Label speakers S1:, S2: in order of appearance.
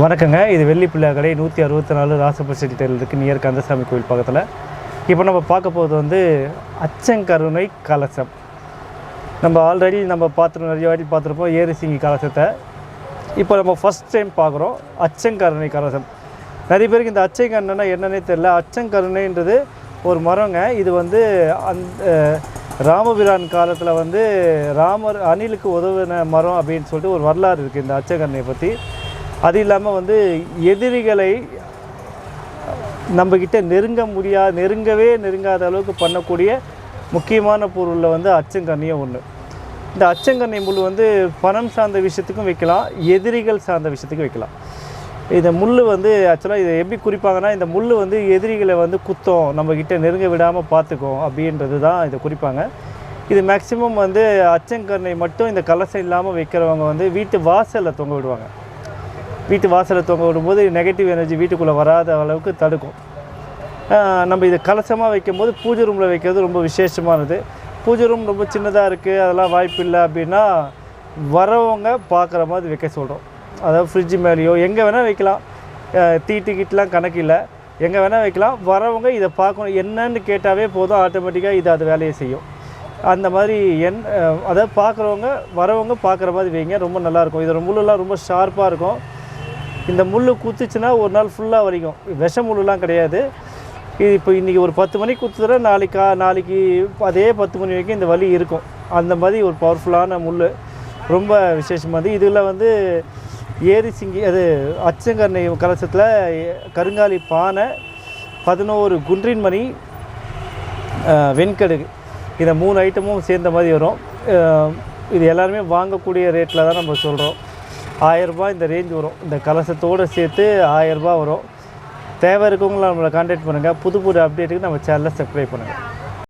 S1: வணக்கங்க. இது வெள்ளி பிள்ளை கடை நூற்றி அறுபத்தி நாலு ராசப்பட்டி இருக்குது நியர் கந்தசாமி கோயில் பக்கத்தில். இப்போ நம்ம பார்க்க போகிறது வந்து அச்சங்கருணை கலசம். நம்ம ஆல்ரெடி நம்ம பார்த்துருக்கோம் நிறைய வாட்டி பார்த்துருப்போம் ஏரிசிங்கி கலசத்தை. இப்போ நம்ம ஃபஸ்ட் டைம் பார்க்குறோம் அச்சங்கருணை கலசம். நிறைய பேருக்கு இந்த அச்சங்கருணைனா என்னன்னே தெரில அச்சங்கருணைன்றது ஒரு மரங்க. இது வந்து அந்த ராமபிரான் காலத்தில் வந்து ராமர் அணிலுக்கு உதவின மரம் அப்படின்னு சொல்லிட்டு ஒரு வரலாறு இருக்குது இந்த அச்சங்கருணையை பற்றி அது இல்லாமல் வந்து எதிரிகளை நம்மக்கிட்ட நெருங்க முடியா நெருங்கவே நெருங்காத அளவுக்கு பண்ணக்கூடிய முக்கியமான பொருளில் வந்து அச்சங்கண்ணியும் ஒன்று இந்த அச்சங்கண்ணி முள் வந்து பணம் சார்ந்த விஷயத்துக்கும் வைக்கலாம் எதிரிகள் சார்ந்த விஷயத்துக்கும் வைக்கலாம். இந்த முள் வந்து ஆக்சுவலாக இதை எப்படி குறிப்பாங்கன்னா இந்த முள் வந்து எதிரிகளை வந்து குத்தம் நம்மக்கிட்ட நெருங்க விடாமல் பார்த்துக்கும் அப்படின்றது தான் இதை குறிப்பாங்க. இது மேக்சிமம் வந்து அச்சங்கண்ணை மட்டும் இந்த கலசம் இல்லாமல் வைக்கிறவங்க வந்து வீட்டு வாசலில் தொங்க விடுவாங்க. வீட்டு வாசலை தொங்க விடும்போது நெகட்டிவ் எனர்ஜி வீட்டுக்குள்ளே வராத அளவுக்கு தடுக்கும். நம்ம இதை கலசமாக வைக்கும்போது பூஜை ரூமில் வைக்கிறது ரொம்ப விசேஷமானது. பூஜை ரூம் ரொம்ப சின்னதாக இருக்குது அதெல்லாம் வாய்ப்பு இல்லை அப்படின்னா வரவங்க பார்க்குற மாதிரி வைக்க சொல்கிறோம் அதாவது ஃப்ரிட்ஜு மேலேயோ எங்கே வேணால் வைக்கலாம். தீட்டு கிட்டலாம் கணக்கு இல்லை. எங்கே வேணால் வைக்கலாம். வரவங்க இதை பார்க்கணும். என்னன்னு கேட்டாவே போதும். ஆட்டோமேட்டிக்காக இது அது வேலையை செய்யும். அந்த மாதிரி என் அதாவது பார்க்குறவங்க வரவங்க பார்க்குற மாதிரி வைங்க. ரொம்ப நல்லாயிருக்கும் இது ரொம்பலாம் ரொம்ப ஷார்ப்பாக இருக்கும். இந்த முள் குத்துச்சுன்னா ஒரு நாள் ஃபுல்லாக வரைக்கும் விஷ முள்ளுலாம் கிடையாது. இது இப்போ இன்றைக்கி ஒரு பத்து மணிக்கு குத்துதுனா நாளைக்கு நாளைக்கு அதே பத்து மணி வரைக்கும் இந்த வலி இருக்கும். அந்த மாதிரி ஒரு பவர்ஃபுல்லான முள் ரொம்ப விசேஷமானது இதில் வந்து ஏரி சிங்கி அது அச்சங்கண்ணை கலசத்தில் கருங்காலி பானை பதினோரு குன்றின் மணி வெண்கடுகு. இந்த மூணு ஐட்டமும் சேர்ந்த மாதிரி வரும். இது எல்லாருமே வாங்கக்கூடிய ரேட்டில் தான் நம்ம சொல்கிறோம் ஆயரரூபா இந்த ரேஞ்ச் வரும். இந்த கலசத்தோடு சேர்த்து ஆயரரூபா வரும். தேவை இருக்கவங்களும் நம்மளை காண்டாக்ட் பண்ணுங்கள் புது புது அப்டேட்டுக்கு நம்ம சேனலை சப்ஸ்கிரைப் பண்ணுங்கள்